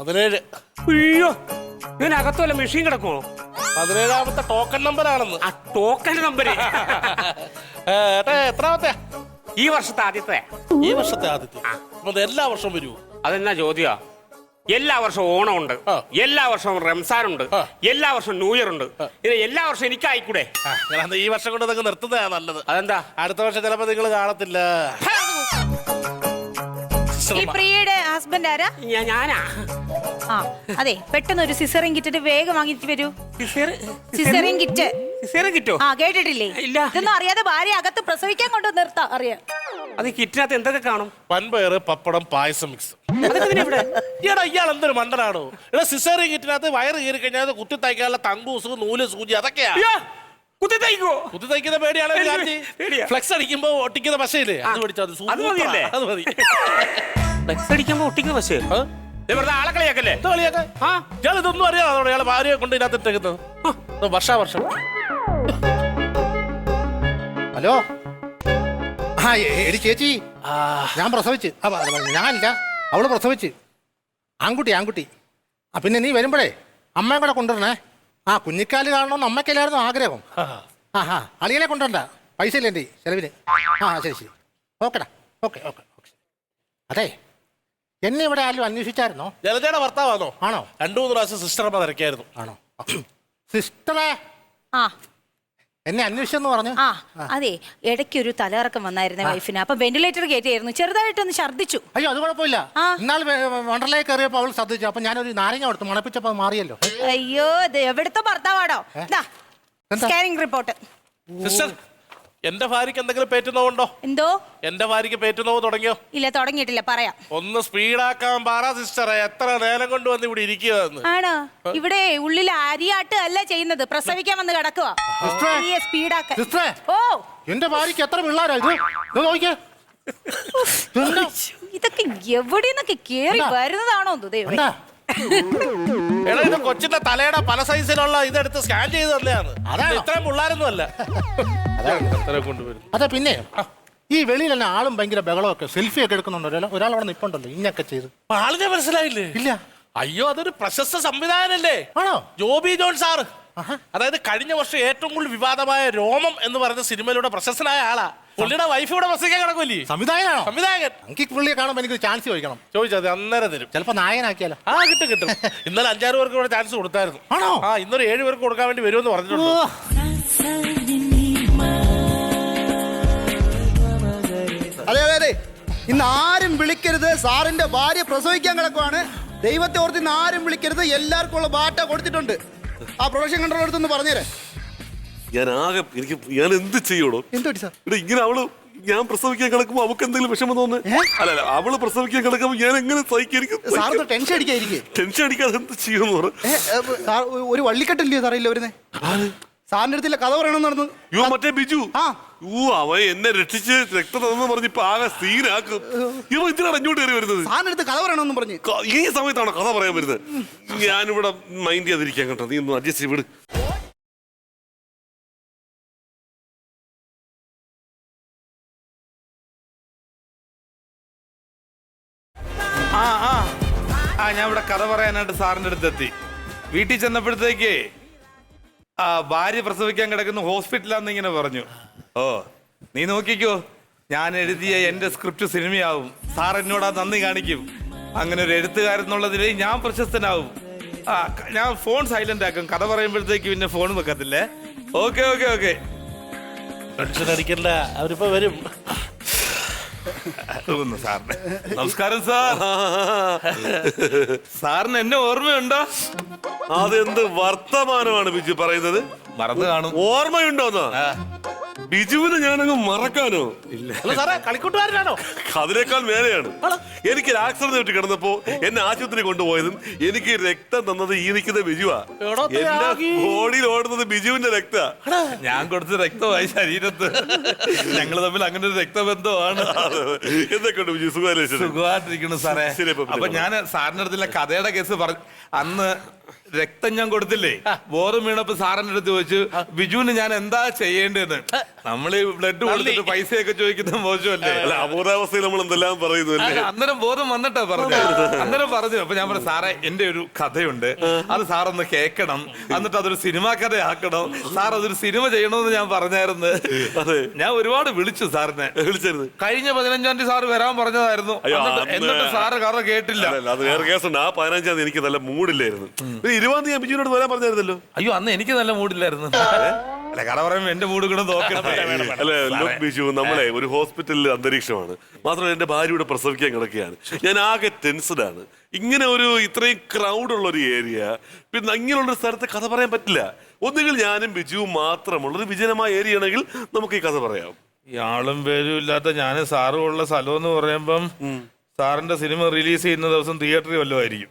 പതിനേഴ്. അയ്യോ ഇതിനകത്ത് വല്ല മെഷീൻ കിടക്കുമോ? പതിനേഴാമത്തെ ടോക്കൺ നമ്പർ ആണെന്ന്. ആ ടോക്കൺ നമ്പർ ഏട്ടാ എത്രാമത്തെ? ഈ വർഷത്തെ ആദ്യത്തെ. ഈ വർഷത്തെ ആദ്യത്തെ. അപ്പൊ എല്ലാ വർഷവും വരുമോ അതെന്നാ ചോദ്യ? എല്ലാ വർഷവും ഓണം ഉണ്ട് എല്ലാ വർഷവും റംസാൻ ഉണ്ട് എല്ലാ വർഷവും ന്യൂ ഇയർ ഉണ്ട്. ഇത് എല്ലാ വർഷവും എനിക്കായിക്കൂടെ ആയിക്കൂടെ? ഈ വർഷം കൊണ്ട് നിങ്ങൾ നിർത്തുന്നതാ നല്ലത്. അതെന്താ? അടുത്ത വർഷം ചിലപ്പോ നിങ്ങൾ കാണത്തില്ല. ഈ പ്രിയയുടെ ഹസ്ബൻഡ് ആരാ? ഞാനാ. ആ അതെ പെട്ടെന്ന് ഒരു സിസറിൻ കിറ്റിട്ട് വേഗം വാങ്ങിച്ചു വരൂ. സിസേറ്- സിസറിൻ കിറ്റ്. സിസേറ് കിറ്റോ? ആ കേട്ടിട്ടില്ലേ? ഇല്ല. ഇതൊന്നും അറിയാതെ ഭാര്യ അകത്ത് പ്രസവിക്കാൻ കൊണ്ട് നിർത്താ അറിയാം. അത് കിറ്റിനകത്ത് എന്തൊക്കെ കാണും? പൻപയറ് പപ്പടം പായസം മിക്സ് അതൊക്കെ ഇതിന് ഇവിടെ? ഈടാ ഇയാൾ എന്തൊരു മണ്ടനാണോ? ഇവിടെ സിസേറി കിറ്റിനകത്ത് വയറ് കീറി കഴിഞ്ഞാൽ അത് കുത്തി തയ്ക്കാനുള്ള തങ്കൂസ് നൂൽ സൂചി അതൊക്കെയാ. അയ്യോ, കുത്തി തയ്ക്കോ കുത്തി തയ്ക്കുന്ന പേടിയാണ് പേടിയാ. ഫ്ലെക്സ് അടിക്കുമ്പോ ഒട്ടിക്കുന്ന പശയില്ലേ? അത്. അത്. മതിയല്ലേ? അത് മതി. ഫ്ലെക്സ് അടിക്കുമ്പോ ഒട്ടിക്കുന്ന ആ? വെറുതെ ആളെ കളിയാക്കല്ലേ? കളിയാക്കാൻ? ആ? ഇയാൾ ഇതൊന്നും അറിയാതെ ഇയാളെ ഭാര്യയെ കൊണ്ട് ഇതിനകത്തിട്ടേക്കുന്നത് വർഷാവർഷം വർഷാ വർഷം ഹലോ? ആ എടി ചേച്ചി. ഞാൻ പ്രസവിച്ച്. ഞാനില്ല. അവൾ പ്രസവിച്ച്. ആൺകുട്ടി ആൺകുട്ടി. ആ പിന്നെ നീ വരുമ്പോഴേ അമ്മയെ കൂടെ കൊണ്ടുവരണേ. ആ കുഞ്ഞിക്കാൽ കാണണമെന്ന് അമ്മയ്ക്കല്ലായിരുന്നു ആഗ്രഹം. ആ. ഹാ അളിയനെ കൊണ്ടുവരണ്ട. പൈസ ഇല്ലേണ്ടി എന്റെ ചെലവിന്? ആ ശരി ശരി. ഓക്കെടാ. Okay okay okay. അതെ. എന്നെ ഇവിടെ ആരും അന്വേഷിച്ചായിരുന്നോ? ജലജയുടെ ഭർത്താവാണോ ആണോ? രണ്ടു മൂന്ന് പ്രാവശ്യം സിസ്റ്റർ അമ്മ തിരക്കായിരുന്നു ആണോ? സിസ്റ്ററെ? ആ. എന്നെ അന്വേഷിച്ചെന്ന് പറഞ്ഞു? ആ അതെ. ഇടയ്ക്ക് ഒരു തലകറക്കം വന്നായിരുന്നു വൈഫിന്. അപ്പൊ വെന്റിലേറ്റർ കയറ്റിയായിരുന്നു. ചെറുതായിട്ടൊന്ന് ഛർദ്ദിച്ചു. അയ്യോ അത് കുഴപ്പമില്ല. ആ. എന്നാൽ വണ്ടർലേ കയറിയപ്പോ അവൾ ശ്രദ്ധിച്ചു അപ്പൊ ഞാനൊരു നാരങ്ങ കൊടുത്തു മണപ്പിച്ചപ്പോ അത് മാറിയല്ലോ. അയ്യോ ഇത് എവിടുത്തെ ഭർത്താവാടോ? എന്താ? സ്കാനിങ് റിപ്പോർട്ട് സിസ്റ്റർ എന്റെ ഭാര്യക്ക് എന്തെങ്കിലും പേറ്റുന്നോണ്ടോ എന്തോ? എന്റെ ഭാര്യക്ക് പേറ്റുന്നോ തുടങ്ങിയോ? ഇല്ല തുടങ്ങിയിട്ടില്ല പറയാം. ഒന്ന് സ്പീഡാക്കാൻ പറ സിസ്റ്ററെ എത്ര നേരം കൊണ്ട് വന്ന് ഇവിടെ ഇരിക്കുകയെന്ന് ആണോ? ഇവിടെ ഉള്ളിൽ അരിയാട്ട് അല്ല ചെയ്യുന്നത്. പ്രസവിക്കാൻ വന്ന് കിടക്കുക സിസ്റ്ററെ. സ്പീഡാക്കാൻ. സിസ്റ്ററെ. ഓ. എന്റെ ഭാര്യക്ക് എത്ര പിള്ളേരാ ഇത്? ഇത് നോക്കിയേ? ഇതൊക്കെ എവിടെ നിന്നൊക്കെ കേറി വരുന്നതാണോ എന്തോ ദൈവമേ. എന്താ? എടാ ഇത് കൊച്ചിന്റെ തലയുടെ പല സൈസിലുള്ള ഇതെടുത്ത് സ്കാൻ ചെയ്ത് തന്നെയാണ് അതാണ്. ഇത്രയും പിള്ളേരൊന്നും അല്ല. കൊണ്ടുവരും അതെ പിന്നെ ഈ വെളിയിൽ തന്നെ ആളും ഭയങ്കര ബഹളമൊക്കെ സെൽഫി ഒക്കെ എടുക്കുന്നുണ്ടോ. ഒരാൾ ഒരാൾ അവിടെ നിപ്പുണ്ടല്ലോ ഇങ്ങൊക്കെ ചെയ്ത്. ആളിനെ മനസ്സിലായില്ലേ? ഇല്ല. അയ്യോ അതൊരു പ്രശസ്ത സംവിധായകനല്ലേ ആണോ? ജോബി ജോൺ സാറ്. അതായത് കഴിഞ്ഞ വർഷം ഏറ്റവും കൂടുതൽ വിവാദമായ രോമം എന്ന് പറഞ്ഞ സിനിമയിലൂടെ പ്രശസ്തനായ ആളാ. പുള്ളിയുടെ വൈഫ് ഇവിടെ പ്രസംഗിക്കാൻ കിടക്കില്ലേ സംവിധായകനാണോ? സംവിധായകൻ. എനിക്ക് പുള്ളിയെ കാണുമ്പോൾ എനിക്ക് ചാൻസ് ചോദിക്കണം. ചോദിച്ചത് അന്നേരം തരും. ചിലപ്പോ നായകനാക്കിയാലോ? ആ കിട്ടും കിട്ടും. ഇന്നലെ അഞ്ചാറ് പേർക്ക് ഇവിടെ ചാൻസ് കൊടുത്തായിരുന്നു. ആണോ? ആ ഇന്നൊരു ഏഴ് പേർക്ക് കൊടുക്കാൻ വേണ്ടി വരുമെന്ന് പറഞ്ഞിട്ടുണ്ട്. അതെ അതെ അതെ. ഇന്ന് ആരും വിളിക്കരുത്. സാറിന്റെ ഭാര്യ പ്രസവിക്കാൻ കിടക്കുവാണ്. ദൈവത്തെ ഓർത്ത് ഇന്ന് ആരും വിളിക്കരുത്. എല്ലാവർക്കും ഉള്ള ബാറ്റ കൊടുത്തിട്ടുണ്ട്. ആ പ്രൊഡക്ഷൻ കൺട്രോൾ എടുത്തൊന്ന് പറഞ്ഞേരെ ഞാൻ ആകെ എനിക്ക് ഞാൻ എന്ത് ചെയ്യണോ? എന്തോ സാർ? ഇവിടെ ഇങ്ങനെ അവൾ ഞാൻ പ്രസവിക്കാൻ കിടക്കുമ്പോ അവൾക്ക് എന്തെങ്കിലും വിഷമം തോന്നുന്നു? അല്ല അല്ല അവൾ പ്രസവിക്കാൻ കിടക്കുമ്പോ ഞാൻ എങ്ങനെ സഹിക്കും? എനിക്ക് സാറിന് ടെൻഷൻ അടിക്കാതെ എന്ത് ചെയ്യുമെന്ന് സാർ ഒരു വള്ളിക്കെട്ടില്ലയോ സാറില്ല വരുന്നേ? സാറിന്റെ അടുത്തില്ല കഥ പറയണമെന്ന് നടന്നു. യോ മറ്റേ ബിജു? ആ. അവൻ എന്നെ രക്ഷിച്ച് രക്തം തന്നു പറഞ്ഞ് ഇപ്പൊ ആകെ സീനാക്കും. ഇവ ഇതിനാണ് കയറി വരുന്നത്? സാറിന്റെ അടുത്ത് കഥ പറയണമെന്ന് പറഞ്ഞു. ഈ സമയത്താണ് കഥ പറയാൻ വരുന്നത്? ഞാനിവിടെ മൈൻഡ് ചെയ്യാതിരിക്കാൻ കേട്ടോ. നീ ഒന്ന് അഡ്ജസ്റ്റ് വിട്. കഥ പറയാനായിട്ട് സാറിന്റെ അടുത്ത് എത്തി വീട്ടിൽ ചെന്നപ്പോഴത്തേക്ക് ആ ഭാര്യ പ്രസവിക്കാൻ കിടക്കുന്ന ഹോസ്പിറ്റലാന്ന് ഇങ്ങനെ പറഞ്ഞു. ഓ നീ നോക്കിക്കോ ഞാൻ എഴുതിയ എന്റെ സ്ക്രിപ്റ്റ് സിനിമയാവും. സാർ എന്നോട് ആ നന്ദി കാണിക്കും. അങ്ങനെ ഒരു എഴുത്തുകാരെന്നുള്ളതിൽ ഞാൻ പ്രശസ്തനാവും. ആ ഞാൻ ഫോൺ സൈലന്റ് ആക്കും. കഥ പറയുമ്പോഴത്തേക്ക് പിന്നെ phone വെക്കത്തില്ലേ? Okay okay okay. Tension അടിക്കണ്ട. അവരിപ്പോ വരും. തോന്നുന്നു സാറിന്. നമസ്കാരം സാർ. സാറിന് എന്നെ ഓർമ്മയുണ്ടോ? അതെന്ത് വർത്തമാനമാണ് ബിജു പറയുന്നത്? മറന്നു കാണും. ഓർമ്മയുണ്ടോന്നാ? ബിജുവിനെ ഞാനങ്ങ് മറക്കാനോ? ഇല്ല. അല്ല സാറേ കളിക്കൂട്ടുകാരനാണോ? അതിനേക്കാൾ മേലെയാണ്. എനിക്ക് ആക്സിഡന്റ് പറ്റി കിടന്നപ്പോ എന്നെ ആശുപത്രി കൊണ്ടുപോയതും എനിക്ക് രക്തം തന്നത് ഈ നിൽക്കുന്ന ബിജുവാ. എടോ, എന്റെ ത്യാഗി. ബോഡിയിൽ ഓടുന്നത് ബിജുവിന്റെ രക്ത. ഞാൻ കൊടുത്ത രക്തമായി ശരീരത്ത്. ഞങ്ങൾ തമ്മിൽ അങ്ങനെ ഒരു രക്തബന്ധമാണ്. എന്തൊക്കെയുണ്ട് ബിജു? സുഖാലേശ്വരൻ സുഖമായിട്ടിരിക്കുന്നു സാറേ. ശരി, അപ്പൊ അപ്പൊ ഞാൻ സാറിന്റെ അടുത്തുള്ള കഥയുടെ കേസ് പറഞ്ഞു അന്ന് രക്തം ഞാൻ കൊടുത്തില്ലേ? ബോറും വീണപ്പോ സാറിന്റെ അടുത്ത് ചോദിച്ചു ബിജുവിന് ഞാൻ എന്താ ചെയ്യേണ്ടതെന്ന്? നമ്മൾ ബ്ലഡ് കൊടുത്തിട്ട് പൈസയൊക്കെ ചോദിക്കുന്ന മോശമല്ലേ? അല്ല അപൂർവസ്ഥയിൽ നമ്മൾ എന്തെല്ലാം പറയുന്നു അല്ലേ? അന്നേരം ബോധം വന്നിട്ടാ പറഞ്ഞു അന്നേരം പറഞ്ഞു അപ്പൊ ഞാൻ പറഞ്ഞു സാറേ എന്റെ ഒരു കഥയുണ്ട്. അത് സാറൊന്ന് കേൾക്കണം. എന്നിട്ട് അതൊരു സിനിമാ കഥയാക്കണം. സാർ അതൊരു സിനിമ ചെയ്യണമെന്ന് ഞാൻ പറഞ്ഞായിരുന്നു. അതെ. ഞാൻ ഒരുപാട് വിളിച്ചു സാറിനെ. വിളിച്ചിരുന്നു. കഴിഞ്ഞ പതിനഞ്ചാം തീയതി സാറ് വരാൻ പറഞ്ഞതായിരുന്നു. എന്നിട്ട് സാറ് കഥ കേട്ടില്ല. അത് വേറെ കേസുണ്ട്. ആ പതിനഞ്ചാം തീയതി എനിക്ക് നല്ല മൂഡില്ലായിരുന്നു ഇരുപതാം തീയതി ഞാൻ ബിജുവിനോട് വരാൻ പറഞ്ഞായിരുന്നല്ലോ. അയ്യോ അന്ന് എനിക്ക് നല്ല മൂഡില്ലായിരുന്നു അല്ല കട പറയുമ്പോ എന്റെ മൂഡ് കൂടെ അല്ലെ look ബിജു നമ്മളെ ഒരു ഹോസ്പിറ്റലിൽ അന്തരീക്ഷമാണ്. മാത്രമല്ല എന്റെ ഭാര്യ ഇവിടെ പ്രസവിക്കാൻ കിടക്കുകയാണ്. ഞാൻ ആകെ ടെൻസ്ഡ് ആണ്. ഇങ്ങനെ ഒരു ഇത്രയും ക്രൗഡ് ഉള്ള ഒരു ഏരിയ പിന്നെ അങ്ങനെയുള്ള ഒരു സ്ഥലത്ത് കഥ പറയാൻ പറ്റില്ല. ഒന്നുകിൽ ഞാനും ബിജുവും മാത്രമുള്ള ഒരു വിജനമായ ഏരിയ ആണെങ്കിൽ നമുക്ക് ഈ കഥ പറയാം. ഈ ആളും പേരും ഇല്ലാത്ത ഞാനും സാറും ഉള്ള സ്ഥലം എന്ന് പറയുമ്പം സാറിന്റെ സിനിമ റിലീസ് ചെയ്യുന്ന ദിവസം തിയേറ്ററിൽ വല്ലതും ആയിരിക്കും.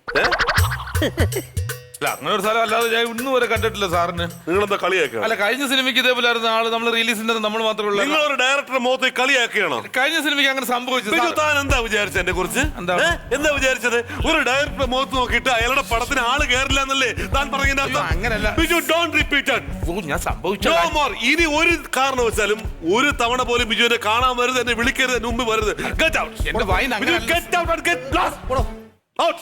അല്ല അങ്ങനെ ഒരു സ്ഥലം അല്ലാതെ ഞാൻ ഇന്ന് വരെ കണ്ടിട്ടില്ല സാറിന്. നിങ്ങളെന്താ കളിയാക്കുക? അല്ല കഴിഞ്ഞ സിനിമയ്ക്ക് ഇതേപോലായിരുന്നു ആൾ നമ്മൾ റിലീസിന്റെ നമ്മൾ മാത്രമല്ല നിങ്ങൾ ഒരു ഡയറക്ടറെ മുഖത്ത് കളിയാക്കുകയാണോ? കഴിഞ്ഞ സിനിമയ്ക്ക് അങ്ങനെ സംഭവിച്ചു താൻ എന്താ വിചാരിച്ചത് എന്നെ കുറിച്ച്? എന്താ? എന്താ വിചാരിച്ചത്? ഒരു ഡയറക്ടറെ മുഖത്ത് നോക്കിയിട്ട് അയാളുടെ പടത്തിന് ആൾ കയറില്ല എന്നല്ലേ താൻ ഔട്ട് ഔട്ട് ഔട്ട് അങ്ങനല്ല. ബിജു ഡോണ്ട് റിപ്പീറ്റഡ് ഔട്ട് ഞാൻ ഔട്ട് ഔട്ട് ഔട്ട് ഔട്ട് ഇനി ഒരു ഔട്ട് ഒരു തവണ പോലും ബിജുവിനെ കാണാൻ വരുത് എന്നെ വിളിക്കരുത് എന്നെ മുമ്പ് വരുത് Get ഔട്ട് എന്റെ വായിന്ന് ബിജു, ഔട്ട് get out.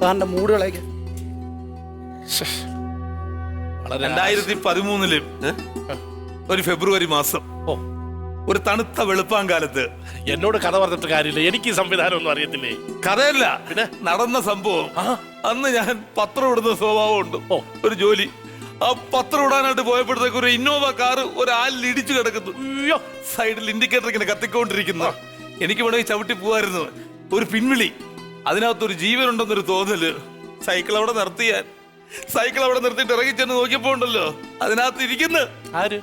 സാറിന്റെ മൂടുകളേക്ക് രണ്ടായിരത്തി പതിമൂന്നിൽ ഒരു ഫെബ്രുവരി മാസം. ഓ. ഒരു തണുത്ത വെളുപ്പാൻ കാലത്ത്. എന്നോട് കഥ പറഞ്ഞിട്ട് കാര്യമില്ല. എനിക്ക് സംവിധാനം ഒന്നും അറിയത്തില്ലേ? കഥയല്ല. പിന്നെ? നടന്ന സംഭവം. അന്ന് ഞാൻ പത്രം ഇടുന്ന സ്വഭാവമുണ്ട്. ഓ. ഒരു ജോലി. ആ പത്രം ഇടാനായിട്ട് പോയപ്പോഴത്തേക്ക് ഒരു ഇന്നോവ കാർ ഒരു ആലിൽ ഇടിച്ചു കിടക്കുന്നു. അയ്യോ. സൈഡിൽ ഇൻഡിക്കേറ്റർ ഇങ്ങനെ കത്തിക്കൊണ്ടിരിക്കുന്നു. എനിക്ക് വേണമെങ്കിൽ ചവിട്ടി പോവായിരുന്നു. ഒരു പിൻവിളി. അതിനകത്ത് ഒരു ജീവനുണ്ടെന്നൊരു തോന്നൽ. സൈക്കിൾ അവിടെ നിർത്തിയാൻ സൈക്കിൾ അവിടെ നിർത്തിയിട്ട് ഇറങ്ങി ചെന്ന് നോക്കിയപ്പോ ഉണ്ടല്ലോ. അതിനകത്ത് ഇരിക്കുന്നു. ആര്?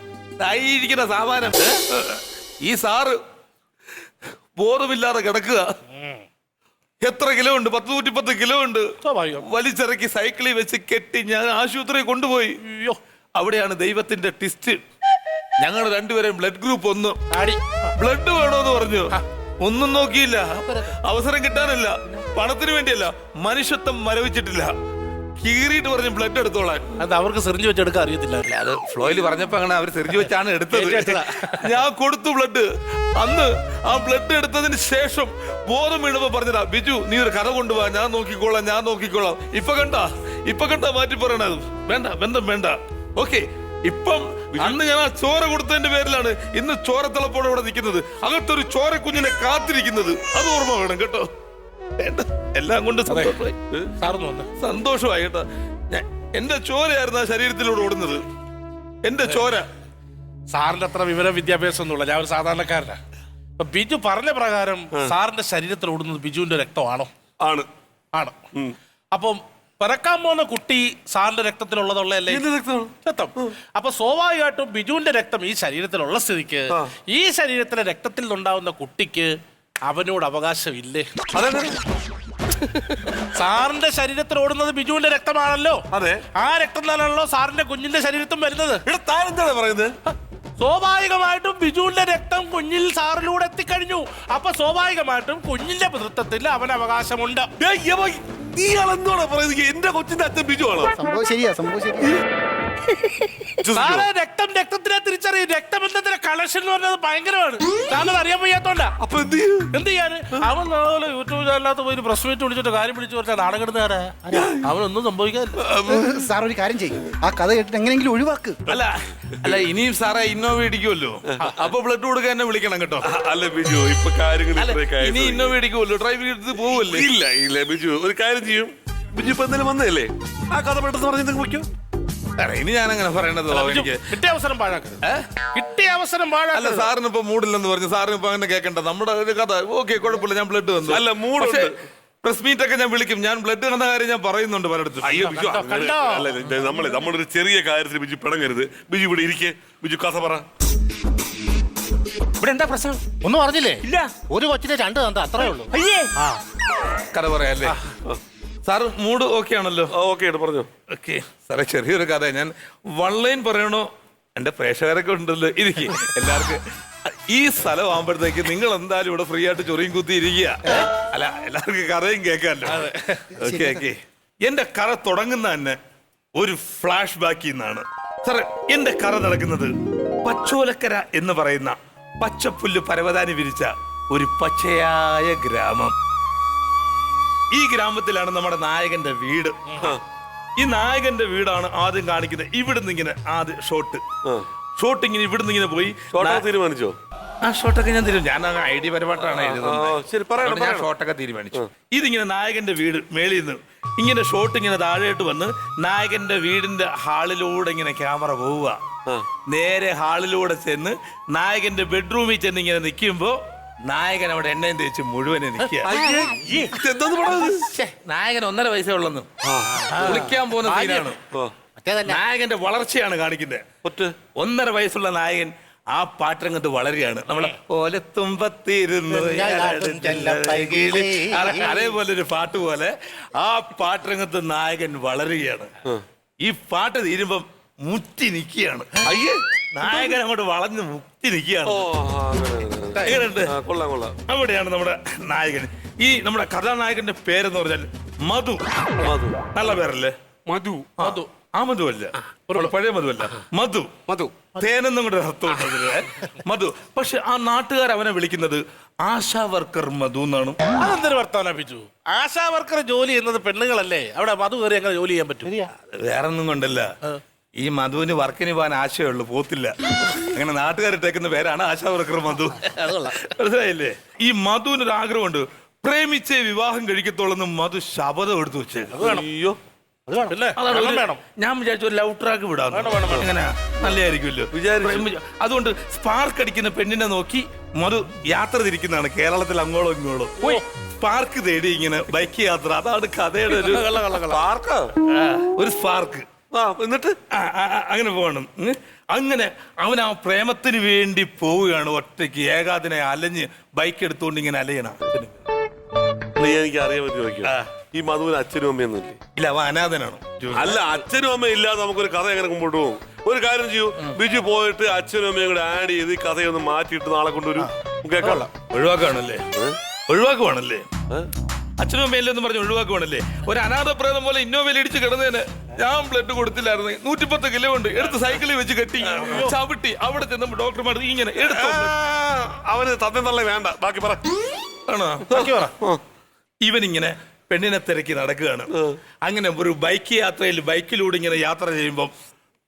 ഇരിക്കുന്ന സാമാനം. ഈ സാറ് ബോറുമില്ലാതെ കിടക്കുക. എത്ര കിലോ ഉണ്ട്? പത്ത് നൂറ്റി പത്ത് കിലോ ഉണ്ട്. വലിച്ചിറക്കി സൈക്കിളിൽ വെച്ച് കെട്ടി ഞാൻ ആശുപത്രി കൊണ്ടുപോയി. അവിടെയാണ് ദൈവത്തിന്റെ ടിസ്റ്റ് ഞങ്ങൾ രണ്ടുപേരും ബ്ലഡ് ഗ്രൂപ്പ് ഒന്ന്. ബ്ലഡ് വേണോന്ന് പറഞ്ഞു. ഒന്നും നോക്കിയില്ല. അവസരം കിട്ടാനല്ല. പണത്തിന് വേണ്ടിയല്ല. മനുഷ്യത്വം മരവിച്ചിട്ടില്ല. കീറിയിട്ട് പറഞ്ഞു ബ്ലഡ് എടുത്തോളാൻ. അത് അവർക്ക് വെച്ച് വെച്ചെടുക്കാൻ അറിയത്തില്ല. അത് ഫ്ലോയിൽ പറഞ്ഞപ്പോ അങ്ങനെ അവർ സെറിഞ്ച് വെച്ചാണ് എടുത്തത്. ഞാൻ കൊടുത്തു ബ്ലഡ് അന്ന് ആ ബ്ലഡ് എടുത്തതിന് ശേഷം ബോധം വീണപ്പോ പറഞ്ഞതാ ബിജു നീ ഒരു കഥ കൊണ്ടുപോവാ ഞാൻ നോക്കിക്കോളാം ഞാൻ നോക്കിക്കോളാം. ഇപ്പൊ കണ്ട? ഇപ്പൊ കണ്ട മാറ്റി പറയണത്. വേണ്ട ബന്ധം വേണ്ട. ഓക്കെ ഇപ്പം അന്ന് ഞാൻ ആ ചോര കൊടുത്തതിന്റെ പേരിലാണ് ഇന്ന് ചോരത്തിളപ്പോടെ ഇവിടെ നിൽക്കുന്നത്. അകത്തൊരു ചോര കുഞ്ഞിനെ കാത്തിരിക്കുന്നത്. അത് ഓർമ്മ വേണം കേട്ടോ. എല്ലാം കൊണ്ട് സന്തോഷമായി. കേട്ടോ. എന്റെ ചോരയായിരുന്നു ആ ശരീരത്തിലൂടെ ഓടുന്നത്. എന്റെ ചോര. സാറിന്റെ അത്ര വിവര വിദ്യാഭ്യാസം ഒന്നുമില്ല ഞാൻ ഒരു സാധാരണക്കാരനാ. അപ്പൊ ബിജു പറഞ്ഞ പ്രകാരം സാറിന്റെ ശരീരത്തിൽ ഓടുന്നത് ബിജുവിന്റെ രക്തമാണോ? ആണ്. ആണ്. അപ്പം പിറക്കാൻ പോകുന്ന കുട്ടി സാറിന്റെ രക്തത്തിലുള്ളതുള്ളതല്ലേ. രക്തം. അപ്പൊ സ്വാഭാവികമായിട്ടും ബിജുവിന്റെ രക്തം ഈ ശരീരത്തിലുള്ള സ്ഥിതിക്ക് ഈ ശരീരത്തിലെ രക്തത്തിൽ നിന്നുണ്ടാവുന്ന കുട്ടിക്ക് അവനോട് അവകാശമില്ലേ? സാറിന്റെ ശരീരത്തിൽ ഓടുന്നത് ബിജുവിന്റെ രക്തമാണല്ലോ. അതെ. ആ രക്തം തന്നെയാണല്ലോ സാറിന്റെ കുഞ്ഞിന്റെ ശരീരത്തും വരുന്നത്. പറയുന്നത്? സ്വാഭാവികമായിട്ടും ബിജുവിന്റെ രക്തം കുഞ്ഞിൽ സാറിലൂടെ എത്തിക്കഴിഞ്ഞു. അപ്പൊ സ്വാഭാവികമായിട്ടും കുഞ്ഞിന്റെ പിതൃത്വത്തിൽ അവൻ അവകാശമുണ്ട് യവ, നീയാൾ പറയുന്നത്? എന്റെ കൊച്ചിന്റെ അച്ഛൻ ബിജു ആണോ? സംഭവം ശരിയാ സംഭവം ശരിയാ. സാറേ രക്തം രക്തത്തിനെ തിരിച്ചറിയും. രക്തബന്ധത്തിന്റെ കളക്ഷൻ എന്ന് പറഞ്ഞത് ഭയങ്കരമാണ്. താനത് അറിയാൻ വയ്യാത്തോണ്ടാ. അപ്പൊ എന്ത് എന്ത് ചെയ്യാന്? അവൻ നാളെ യൂട്യൂബ് ചാനലിനകത്ത് പോയി പ്രസ് മീറ്റ് വിളിച്ചിട്ട് കാര്യം പിടിച്ചു പറഞ്ഞാൽ നാടകം കിടന്നാരാ അവനൊന്നും സംഭവിക്കാനില്ല സാർ ഒരു കാര്യം ചെയ്യും. ആ കഥ കേട്ടിട്ട് എങ്ങനെയെങ്കിലും ഒഴിവാക്ക്. അല്ല. അല്ല ഇനിയും സാറേ ഇന്നോവ ഇടിക്കുമല്ലോ അപ്പൊ ബ്ലഡ് കൊടുക്കാൻ എന്നെ വിളിക്കണം കേട്ടോ. അല്ല ബിജു ഇപ്പൊ കാര്യങ്ങൾ ഇനി ഇന്നോവ ഇടിക്കുമല്ലോ ഡ്രൈവ് എടുത്ത് പോവല്ലേ? ഇല്ല ഇല്ല ബിജു ഒരു കാര്യം ചെയ്യും. ബിജു ഇപ്പൊ എന്തെങ്കിലും വന്നതല്ലേ? ആ കഥ പെട്ടെന്ന് പറഞ്ഞ് നിങ്ങൾക്ക് വയ്ക്കും സാറേ, ഇനി ഞാൻ അങ്ങനെ പറയേണ്ടത് എനിക്ക് കിട്ടിയ അവസരം പാഴാക്കരുത്. കിട്ടിയ അവസരം അല്ല പാഴാക്കരുത് സാറിന് ഇപ്പൊ മൂഡില്ലെന്ന് പറഞ്ഞു സാറിന് ഇപ്പൊ അങ്ങനെ കേൾക്കണ്ട നമ്മുടെ ഒരു കഥ. ഓക്കെ കുഴപ്പമില്ല ഞാൻ ബ്ലഡ് വന്നു അല്ല, മൂട് പ്രസ് മീറ്റ് ഒക്കെ ഞാൻ വിളിക്കും. ഞാൻ ബ്ലഡ് കണ്ട കാര്യം ഞാൻ പറയുന്നുണ്ട് പലയിടത്തും. അയ്യോ ബിജു കണ്ടോ, അങ്ങനെ- കണ്ടോ? അല്ല ഇത് നമ്മളെ നമ്മളൊരു ചെറിയ കാര്യത്തിൽ ബിജു പിടങ്ങരുത്. ബിജു ഇവിടെ ഇരിക്കെ. ബിജു കഥ പറ. ഇവിടെ എന്താ പ്രശ്നം? ഒന്നും അറിഞ്ഞില്ലേ? ഇല്ല. ഒരു കൊച്ചിന്റെ രണ്ട് തന്ത അത്രേ ഉള്ളൂ. അയ്യേ. കഥ പറയാല്ലേ? സാറ് മൂഡ് ഓക്കെ ആണല്ലോ. ഓക്കെ പറഞ്ഞു. ഓക്കെ സാറേ ചെറിയൊരു കഥ ഞാൻ വൺ ലൈൻ പറയണോ? എന്റെ പ്രേക്ഷകരൊക്കെ ഉണ്ടല്ലോ ഇരിക്കും. എല്ലാവർക്കും ഈ സ്ഥലം ആകുമ്പോഴത്തേക്ക് നിങ്ങൾ എന്തായാലും ഇവിടെ ഫ്രീ ആയിട്ട് ചൊറിയും കുത്തി ഇരിക്കുക. അല്ല എല്ലാവർക്കും കഥയും കേൾക്കാമല്ലോ. ഓക്കെ ഓക്കെ എന്റെ കഥ തുടങ്ങുന്ന തന്നെ ഒരു ഫ്ലാഷ് ബാക്കിൽ നിന്നാണ്. സാറേ എന്റെ കഥ നടക്കുന്നത് പച്ചോലക്കര എന്ന് പറയുന്ന പച്ചപ്പുല്ല് പരവതാനി വിരിച്ച ഒരു പച്ചയായ ഗ്രാമം. ഈ ഗ്രാമത്തിലാണ് നമ്മുടെ നായകന്റെ വീട്. ഈ നായകന്റെ വീടാണ് ആദ്യം കാണിക്കുന്നത്. ഇവിടുന്ന് ഇങ്ങനെ ആദ്യം ഷോട്ട് ഷോട്ട് ഇങ്ങനെ ഇവിടുന്ന് ഇങ്ങനെ പോയി. തീരുമാനിച്ചോ? ആ ഷോട്ടൊക്കെ ഞാൻ തീരുമാനിച്ചു ഞാൻ ഐ ഡി പരമായിട്ടാണ് ശരി, പറയണം, ഞാൻ. ഷോട്ടൊക്കെ തീരുമാനിച്ചു. ഇതിങ്ങനെ നായകന്റെ വീട് മേളിൽ നിന്ന് ഇങ്ങനെ ഷോട്ട് ഇങ്ങനെ താഴെയിട്ട് വന്ന് നായകന്റെ വീടിന്റെ ഹാളിലൂടെ ഇങ്ങനെ ക്യാമറ പോവുക. നേരെ ഹാളിലൂടെ ചെന്ന് നായകന്റെ ബെഡ്റൂമിൽ ചെന്ന് ഇങ്ങനെ നിൽക്കുമ്പോ നായകൻ അവിടെ എണ്ണയും തേച്ച് മുഴുവൻ നായകൻ ഒന്നര പൈസ ഉള്ളെന്ന്. കുളിക്കാൻ പോകുന്ന സീനാണ്. നായകന്റെ വളർച്ചയാണ് കാണിക്കുന്നത് ഒറ്റ. ഒന്നര വയസ്സുള്ള നായകൻ ആ പാട്ടരങ്ങത്ത് വളരുകയാണ്. നമ്മളെ പോലെ തുമ്പത്തിരുന്നു അതേപോലെ ഒരു പാട്ട് പോലെ ആ പാട്ടരങ്ങത്ത് നായകൻ വളരുകയാണ്. ഈ പാട്ട് തീരുമ്പം മുറ്റി നിൽക്കുകയാണ്. അയ്യേ നായകൻ അങ്ങോട്ട് വളഞ്ഞ് മുറ്റി നിൽക്കുകയാണ്. എങ്ങനെയുണ്ട്? ആ, കൊള്ളാം കൊള്ളാം. അവിടെയാണ് നമ്മുടെ നായകൻ. ഈ നമ്മുടെ കഥാനായകന്റെ പേരെന്ന് പറഞ്ഞാൽ മധു. മധു. നല്ല പേരല്ലേ? മധു. മധു. ആ മധു. അല്ല പഴയ മധു അല്ല മധു. മധു. തേനെന്നും കൂടെ അർത്ഥമുണ്ട് അതിൽ. മധു. പക്ഷെ ആ നാട്ടുകാർ അവനെ വിളിക്കുന്നത് ആശാ വർക്കർ മധു എന്നാണ്. അതെന്തൊരു വർത്തമാനം ബിജു ആശാ വർക്കർ ജോലി ചെയ്യുന്നത് പെണ്ണുങ്ങളല്ലേ? അവിടെ മധു കയറി അങ്ങനെ ജോലി ചെയ്യാൻ പറ്റും. വേറെ ഒന്നും കൊണ്ടല്ല ഈ മധുവിന് വർക്കിന് പോകാൻ ആശയമുള്ളൂ പോത്തില്ല. അങ്ങനെ നാട്ടുകാരിട്ടേക്കുന്ന പേരാണ് ആശാ വർക്കർ മധു. മനസ്സിലായില്ലേ? ഈ മധുവിന് ഒരു ആഗ്രഹമുണ്ട്. പ്രേമിച്ചേ വിവാഹം കഴിക്കത്തോളെന്ന് മധു ശപഥം എടുത്തു വെച്ചേക്കും. അയ്യോ. ഞാൻ വിചാരിച്ചു ഒരു ലവ് ട്രാക്ക് വിടാം നല്ലതായിരിക്കുമല്ലോ. അതുകൊണ്ട് സ്പാർക്ക് അടിക്കുന്ന പെണ്ണിനെ നോക്കി മധു യാത്ര തിരിക്കുന്നതാണ്. കേരളത്തിൽ അങ്ങോളം ഇങ്ങോളം. സ്പാർക്ക് തേടി ഇങ്ങനെ ബൈക്ക് യാത്ര. അതാണ് കഥയുടെ ഒരു സ്പാർക്ക് ഒരു സ്പാർക്ക് ആ എന്നിട്ട് അങ്ങനെ പോകണം. അങ്ങനെ അവൻ ആ പ്രേമത്തിന് വേണ്ടി പോവുകയാണ് ഒറ്റയ്ക്ക്. ഏകാദിനെ അലഞ്ഞ് ബൈക്ക് എടുത്തുകൊണ്ട് ഇങ്ങനെ അലയണം. നീ എനിക്ക് അറിയാൻ പറ്റും. ഈ മധുവിന് അച്ഛനും അമ്മയൊന്നും ഇല്ലേ ഇല്ല അവൻ അനാഥനാണ്. അല്ല അച്ഛനും അമ്മയും ഇല്ലാതെ നമുക്കൊരു കഥ എങ്ങനെ മുമ്പോട്ട് പോകും? ഒരു കാര്യം ചെയ്യൂ. ബിജു പോയിട്ട് അച്ഛനും അമ്മയും കൂടെ ആഡ് ചെയ്ത് ഈ കഥയൊന്ന് മാറ്റിയിട്ട് നാളെ കൊണ്ടുവരും. കേൾക്കാം. ഒഴിവാക്കാണല്ലേ ഒഴിവാക്കുവാണല്ലേ? അച്ഛനും അമ്മയിലും എന്ന് പറഞ്ഞ് ഒഴിവാക്കുവാണല്ലേ? ഒരു അനാഥ പ്രേതം പോലെ ഇന്നോവയിൽ ഇടിച്ച് കിടന്നതിന് ഞാൻ ബ്ലഡ് കൊടുത്തില്ലായിരുന്നു. നൂറ്റിപ്പത്ത് കിലോ ഉണ്ട്. എടുത്ത് സൈക്കിളിൽ വെച്ച് കെട്ടി ചവിട്ടി അവിടെ ചെന്നപ്പോ ഡോക്ടർമാർ ഇങ്ങനെ എടുത്തു. അവന് തന്നെ തള്ളേ വേണ്ട. ബാക്കി പറ. ആണോ? ഇവൻ ഇങ്ങനെ പെണ്ണിനെ തിരക്കി നടക്കുകയാണ്. അങ്ങനെ ഒരു ബൈക്ക് യാത്രയിൽ ബൈക്കിലൂടെ ഇങ്ങനെ യാത്ര ചെയ്യുമ്പോൾ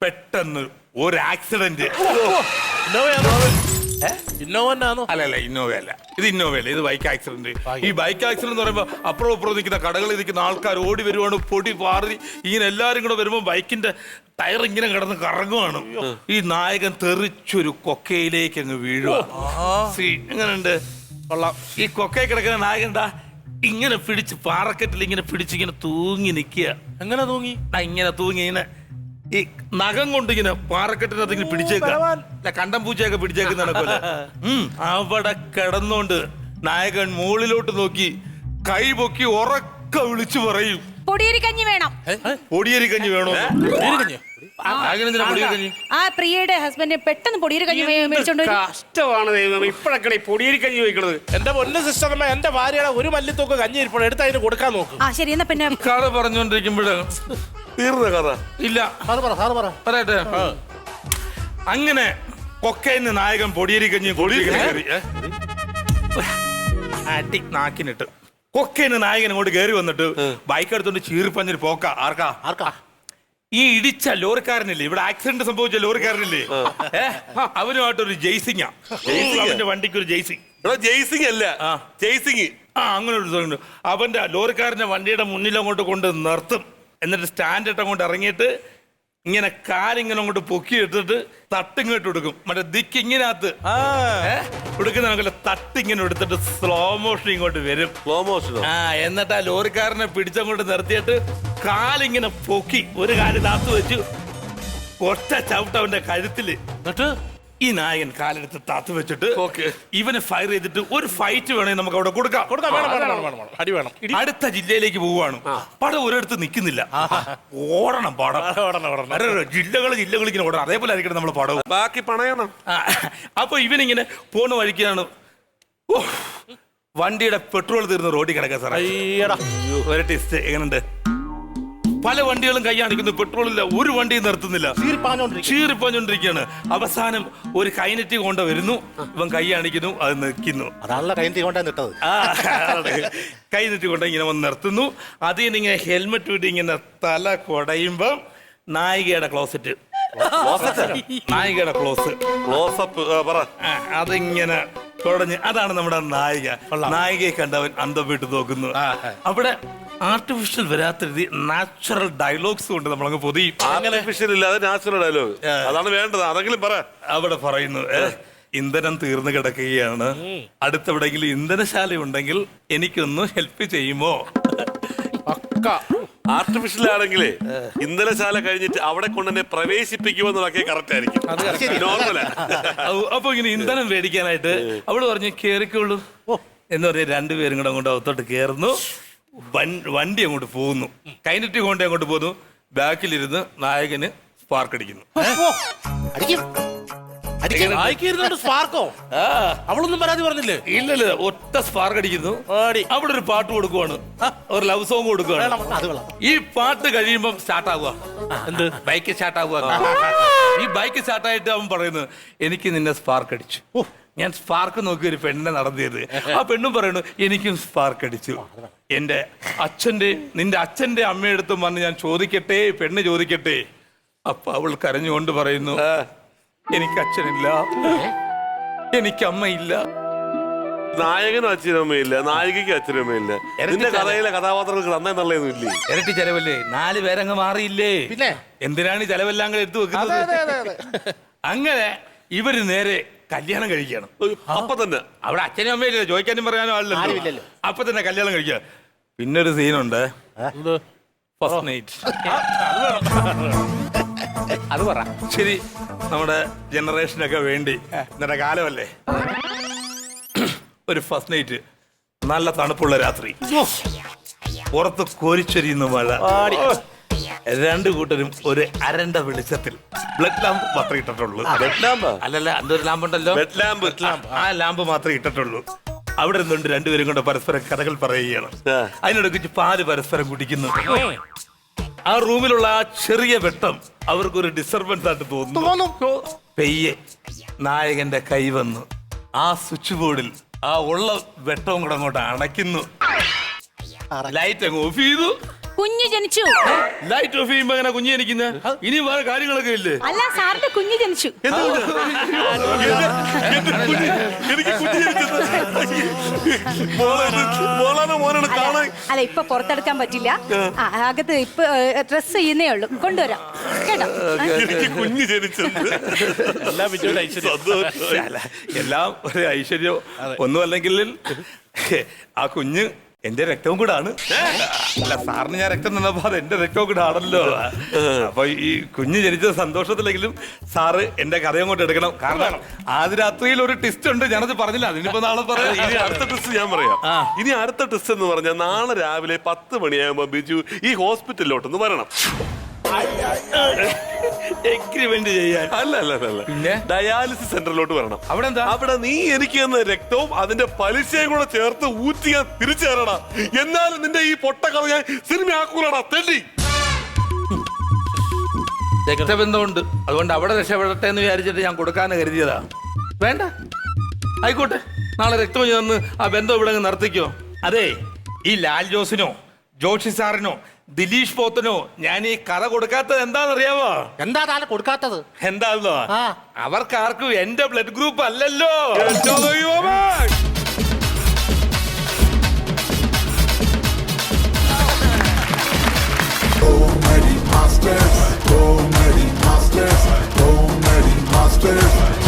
പെട്ടെന്ന് ഒരു ആക്സിഡന്റ് ഇന്നോവന്നാണോ? അല്ല അല്ല ഇന്നോവ അല്ല ഇത് ഇന്നോവയല്ല ഇത് ബൈക്ക് ആക്സിഡന്റ്. ഈ ബൈക്ക് ആക്സിഡന്റ് എന്ന് പറയുമ്പോൾ അപ്പുറം അപ്പുറം നിൽക്കുന്ന കടകളിൽ നിൽക്കുന്ന ആൾക്കാർ ഓടി വരുവാണ് പൊടി പാറി ഇങ്ങനെ എല്ലാരും കൂടെ വരുമ്പോൾ ബൈക്കിന്റെ ടയർ ഇങ്ങനെ കിടന്ന് കറങ്ങുവാണ്. ഈ നായകൻ തെറിച്ചൊരു കൊക്കയിലേക്ക് അങ്ങ് വീഴുക എങ്ങനെയുണ്ട്? കൊള്ളാം. ഈ കൊക്കയിൽ കിടക്കുന്ന നായകൻ എന്താ ഇങ്ങനെ പിടിച്ച് പാറക്കെട്ടിൽ ഇങ്ങനെ പിടിച്ച് ഇങ്ങനെ തൂങ്ങി നിൽക്കുക. എങ്ങനെ തൂങ്ങി? ഇങ്ങനെ തൂങ്ങി ഇങ്ങനെ ഈ നഖം കൊണ്ട് ഇങ്ങനെ പാറക്കെട്ടിനകത്ത് ഇങ്ങനെ പിടിച്ചേക്ക. കണ്ടം പൂച്ചയൊക്കെ പിടിച്ചേക്കുന്ന അവിടെ കിടന്നോണ്ട് നായകൻ മുകളിലോട്ട് നോക്കി കൈ പൊക്കി ഉറക്ക വിളിച്ചു പറയും. പൊടിയരി കഞ്ഞി വേണം. പൊടിയരി കഞ്ഞി വേണോ? ആ പ്രിയയുടെ ഹസ്ബൻഡ് പെട്ടെന്ന് പൊടിയരി കഞ്ഞി മേ- മേടിച്ചോണ്ട് വരും. കഷ്ടമാണ് ദൈവം ഇപ്പഴൊക്കെ ഈ പൊടിയരിക്കഞ്ഞി വയ്ക്കണത്. എന്റെ പൊന്ന സിസ്റ്റർ എന്റെ ഭാര്യയുടെ ഒരു മല്ലിത്തൂക്ക് കഞ്ഞി ഇരിപ്പോൾ എടുത്ത് അതിന് കൊടുക്കാൻ നോക്കും. ആ ശരി എന്നാ പിന്നെ കഥ പറഞ്ഞോണ്ടിരിക്കുമ്പോഴ തീർന്ന കഥ. ഇല്ല. സാറ് പറ സാറ് പറ. പറയട്ടെ. അങ്ങനെ കൊക്കയിന്ന് നായകൻ പൊടിയരി കഞ്ഞി പൊടിയരി കയറി. ഏ? അടി നാക്കിനിട്ട്. കൊക്കയിന്ന് നായകൻ ഇങ്ങോട്ട് കയറി വന്നിട്ട് ബൈക്ക് എടുത്തോണ്ട് ചീറിപ്പഞ്ഞൊരു പോക്ക. ആർക്കാ? ആർക്കാ? ഈ ഇടിച്ച ലോറിക്കാരനില്ലേ? ഇവിടെ ആക്സിഡന്റ് സംഭവിച്ച ലോറിക്കാരനില്ലേ? അവനുമായിട്ടൊരു ജയ്സിംഗ് അവന്റെ വണ്ടിക്ക് ഒരു ജയ്സിംഗ് ജയ്സിംഗ് അല്ല. ജയ്സിംഗ് ആ അങ്ങനെ ഒരു അവന്റെ ലോറിക്കാരന്റെ വണ്ടിയുടെ മുന്നിൽ അങ്ങോട്ട് കൊണ്ട് നിർത്തും. എന്നിട്ട് സ്റ്റാൻഡ് ഇട്ട് അങ്ങോട്ട് ഇറങ്ങിയിട്ട് ഇങ്ങനെ കാലിങ്ങനെ അങ്ങോട്ട് പൊക്കി എടുത്തിട്ട് തട്ടിങ്ങോട്ട് കൊടുക്കും മറ്റേ ദിക്ക് ഇങ്ങനകത്ത്? കൊടുക്കുന്ന തട്ട് ഇങ്ങനെ എടുത്തിട്ട് സ്ലോ മോഷൻ ഇങ്ങോട്ട് വരും. സ്ലോ മോഷൻ ആ എന്നിട്ട് ആ ലോറിക്കാരനെ പിടിച്ചങ്ങോട്ട് നിർത്തിയിട്ട് കാലിങ്ങനെ പൊക്കി ഒരു കാൽ താത്തു വെച്ചു ഒറ്റ ചവിട്ട് അവന്റെ കഴുത്തിൽ. എന്നിട്ട്? ഈ നായകൻ കാലെടുത്ത് താത്തു വെച്ചിട്ട് ഇവന് ഫയർ ചെയ്തിട്ട് ഒരു ഫൈറ്റ് വേണമെങ്കിൽ നമുക്ക് അവിടെ കൊടുക്കാം. കൊടുക്കാം വേണം വേണം വേണം, അടി വേണം. അടുത്ത ജില്ലയിലേക്ക് പോവുകയാണ്. പടം ഒരിടത്ത് നിൽക്കുന്നില്ല. ഓടണം പടം. ഓടണം, ഓടണം. ജില്ലകൾ ജില്ലകൾ ഇങ്ങനെ ഓടണം. അതേപോലെ ആയിരിക്കണം നമ്മൾ പടവും. ബാക്കി പണയണം. അപ്പൊ ഇവനിങ്ങനെ പോണ വഴിക്കാണ്. വണ്ടിയുടെ പെട്രോൾ തീർന്ന് റോഡിൽ കിടക്കാൻ സാറേ. അയ്യടാ. ഒരു ടെസ്റ്റ് എങ്ങനെയുണ്ട് പല വണ്ടികളും കൈയാണിക്കുന്നു പെട്രോളില്ല പെട്രോൾ ഇല്ല. ഒരു വണ്ടിയും നിർത്തുന്നില്ല. ചീറിപ്പാഞ്ഞോണ്ടിരിക്കുകയാണ്. അവസാനം ഒരു കൈനറ്റി കൊണ്ട വരുന്നു. ഇവൻ കൈയാണിക്കുന്നു അത് നിൽക്കുന്നു. അതാണല്ലോ കൊണ്ട നിട്ടത്. അതെ. ഇങ്ങനെ വന്ന് നിർത്തുന്നു. അതിൽ നിന്ന് ഇങ്ങനെ ഹെൽമെറ്റ് വിട്ട് ഇങ്ങനെ തല കൊടയുമ്പം നായികയുടെ ക്ലോസറ്റ്. നായികയുടെ ക്ലോസ്. ക്ലോസപ്പ് പറ. അതിങ്ങനെ തുടങ്ങി അതാണ് നമ്മുടെ നായിക. നായികയെ കണ്ടവൻ അന്തം വിട്ട് നോക്കുന്നു. അവിടെ ആർട്ടിഫിഷ്യൽ വരാത്ത രീതി നാച്ചുറൽ ഡയലോഗ്സ് കൊണ്ട് നമ്മളങ്ങ് പൊതിയും. ആർട്ടിഫിഷ്യൽ ഇല്ലാതെ നാച്ചുറൽ ഡയലോഗ് അതാണ് വേണ്ടത്. അതെങ്കിലും പറ. അവിടെ പറയുന്നു ഇന്ധനം തീർന്നു കിടക്കുകയാണ്. അടുത്തെവിടെയെങ്കിലും ഇന്ധനശാല ഉണ്ടെങ്കിൽ എനിക്കൊന്ന് ഹെൽപ്പ് ചെയ്യുമോ? ആർട്ടിഫിഷ്യൽ ആണെങ്കിലേ ഇന്ധനശാല കഴിഞ്ഞിട്ട് അവിടെ കൊണ്ടുതന്നെ പ്രവേശിപ്പിക്കുമെന്നതൊക്കെ കറക്റ്റ് ആയിരിക്കും. നോർമല അപ്പൊ ഇങ്ങനെ ഇന്ധനം മേടിക്കാനായിട്ട് അവൾ പറഞ്ഞു കേറിക്കോളൂ. എന്ന് പറഞ്ഞ് രണ്ടുപേരും കൂടെ അങ്ങോട്ട് അകത്തോട്ട് കയറുന്നു വൻ- വണ്ടി അങ്ങോട്ട് പോകുന്നു. കൈനറ്റി കൊണ്ട് അങ്ങോട്ട് പോകുന്നു. ബാക്കിലിരുന്ന് നായകന് സ്പാർക്ക് അടിക്കുന്നു. സ്പാർക്കോ അവളൊന്നും പരാതി പറഞ്ഞില്ലേ? ഇല്ലല്ല ഒറ്റ സ്പാർക്ക് അടിക്കുന്നു. അവിടെ ഒരു പാട്ട് കൊടുക്കുവാണ്. ഒരു ലവ് സോങ് കൊടുക്കുവാണ്. ഈ പാട്ട് കഴിയുമ്പം സ്റ്റാർട്ട് ആവുക. എന്ത്? ബൈക്ക് സ്റ്റാർട്ട് ആവുക. ഈ ബൈക്ക് സ്റ്റാർട്ട് ആയിട്ട് അവൻ പറയുന്നു എനിക്ക് നിന്നെ സ്പാർക്ക് അടിച്ചു. ഞാൻ സ്പാർക്ക് നോക്കി ഒരു പെണ്ണിനെ നടന്നിരുന്നത് ആ പെണ്ണും പറയുന്നു എനിക്കും സ്പാർക്ക് അടിച്ചു. എന്റെ അച്ഛന്റെ നിന്റെ അച്ഛന്റെ അമ്മയെടുത്തും വന്ന് ഞാൻ ചോദിക്കട്ടെ പെണ്ണ് ചോദിക്കട്ടെ. അപ്പൊ അവൾ കരഞ്ഞുകൊണ്ട് പറയുന്നു എനിക്ക് അച്ഛനില്ല. എനിക്ക് അമ്മയില്ല. നായകനും അച്ഛനമ്മയില്ല നായികയ്ക്ക് അച്ഛനമ്മയില്ല എന്റെ കഥയിലെ കഥാപാത്രങ്ങൾക്ക് നന്നേ നല്ലതൊന്നും ഇല്ലേ? ഇരട്ടി ചെലവല്ലേ? നാല് പേരങ്ങ് മാറിയില്ലേ? പിന്നെ? എന്തിനാണ് ചെലവെല്ലാം കൂടെ എടുത്തു വെക്കുന്നത്? അങ്ങനെ ഇവർ നേരെ കല്യാണം കഴിക്കണം അപ്പൊ തന്നെ. അവിടെ അച്ഛനും അമ്മയില്ല ചോദിക്കാനും പറയാനും ആളില്ലല്ലോ. അപ്പൊ തന്നെ കല്യാണം കഴിക്കുക. പിന്നെ ഒരു സീനുണ്ട് ഫസ്റ്റ് നൈറ്റ് അത് പറ. ശരി നമ്മുടെ ജനറേഷനൊക്കെ വേണ്ടി. ഇന്നത്തെ കാലമല്ലേ? ഒരു ഫസ്റ്റ് നൈറ്റ് നല്ല തണുപ്പുള്ള രാത്രി. പുറത്ത് കോരിച്ചൊരിയുന്ന മഴ. രണ്ടു കൂട്ടരും ഒരു അരണ്ട വെളിച്ചത്തിൽ ബ്ലഡ് ലാമ്പ് മാത്രമേ ഇട്ടിട്ടുള്ളൂ. ലാമ്പാ? അല്ലല്ല അതൊരു ലാമ്പ് ഉണ്ടല്ലോ? ബ്ലഡ് ലാമ്പ് ആ ലാമ്പ് മാത്രമേ ഇട്ടിട്ടുള്ളൂ. അവിടെ നിന്നുകൊണ്ട് രണ്ടുപേരും കൊണ്ട് പരസ്പരം കഥകൾ പറയുകയാണ്. അതിനിടയ്ക്ക് പാൽ പരസ്പരം കുടിക്കുന്നു. ആ റൂമിലുള്ള ആ ചെറിയ വെട്ടം അവർക്കൊരു ഡിസ്റ്റർബൻസ് ആയിട്ട് തോന്നുന്നു. പെയ്യെ നായകന്റെ കൈ വന്നു. ആ സ്വിച്ച് ബോർഡിൽ ആ ഉള്ള വെട്ടവും കൂടെ അങ്ങോട്ട് അണയ്ക്കുന്നു. ലൈറ്റ് അങ്ങ് ഓഫ് ചെയ്തു. കുഞ്ഞ് ജനിച്ചു. ലൈറ്റ് ഓഫ് ചെയ്യുമ്പോ അങ്ങനെ കുഞ്ഞു ജനിക്കുന്ന? ഇനി വേറെ കാര്യങ്ങളൊക്കെ ഇല്ലേ? അല്ല സാറിന്റെ കുഞ്ഞ് ജനിച്ചു. അല്ല, അല്ല ഇപ്പൊ പുറത്തെടുക്കാൻ പറ്റില്ല. അകത്ത് ഇപ്പൊ ഡ്രസ് ചെയ്യുന്നേ ഉള്ളൂ. കൊണ്ടുവരാം. കേട്ടോ? എനിക്ക് കുഞ്ഞ് ജനിച്ചത്. എല്ലാം ഒരു ഐശ്വര്യം ഒന്നും അല്ലെങ്കിൽ ആ കുഞ്ഞ് എന്റെ രക്തവും കൂടാണ്. അല്ല സാറിന് ഞാൻ രക്തം തന്നപ്പോ അത് എന്റെ രക്തവും കൂടെ ആണല്ലോ അപ്പൊ ഈ കുഞ്ഞ് ജനിച്ച സന്തോഷത്തിലെങ്കിലും സാറ് എന്റെ കഥയും കൊണ്ട് എടുക്കണം. കാരണം ആദ്യ രാത്രിയിൽ ഒരു ടിസ്റ്റ് ഉണ്ട്. ഞാനത് പറഞ്ഞില്ല. അതിനിപ്പോ നാളെ ഇനി പറയാം അടുത്ത ടെസ്റ്റ് ഞാൻ പറയാം. ഇനി അടുത്ത ടെസ്റ്റ് എന്ന് പറഞ്ഞാൽ നാളെ രാവിലെ പത്ത് മണിയാകുമ്പോ ബിജു ഈ ഹോസ്പിറ്റലിലോട്ടൊന്ന് വരണം. എഗ്രിമെന്റ് ചെയ്യാൻ. അല്ല അല്ല അല്ല, അല്ല. പിന്നെ? ഡയാലിസിസ് സെന്ററിലോട്ട് വരണം. അവിടെ എന്താ അവിടെ നീ എനിക്ക് തന്ന രക്തവും അതിന്റെ പലിശയും കൂടെ ചേർത്ത് ഊറ്റി ഞാൻ തിരിച്ചു തരണം എന്നാലും നിന്റെ ഈ പൊട്ട കഥ ഞാൻ സിനിമ ആക്കൂലടാ തെണ്ടി. രക്തബന്ധമുണ്ട്. അതുകൊണ്ട് അവിടെ രക്ഷപ്പെടട്ടെ എന്ന് വിചാരിച്ചിട്ട് ഞാൻ കൊടുക്കാന്ന് കരുതിയതാ. വേണ്ട. ആയിക്കോട്ടെ. നാളെ രക്തം ചെന്ന് ആ ബന്ധം ഇവിടെ അങ്ങ് നിർത്തിക്കോ. അതെ ഈ ലാൽ ജോസിനോ ജോഷി സാറിനോ ദിലീഷ് പോത്തനോ ഞാൻ ഈ കഥ കൊടുക്കാത്തത് എന്താണെന്നറിയാവോ? എന്താ താല കൊടുക്കാത്തത്? എന്താണെന്നോ അവർക്ക് ആർക്കും എന്റെ ബ്ലഡ് ഗ്രൂപ്പ് അല്ലല്ലോ. Comedy Masters, Comedy Masters, Comedy Masters.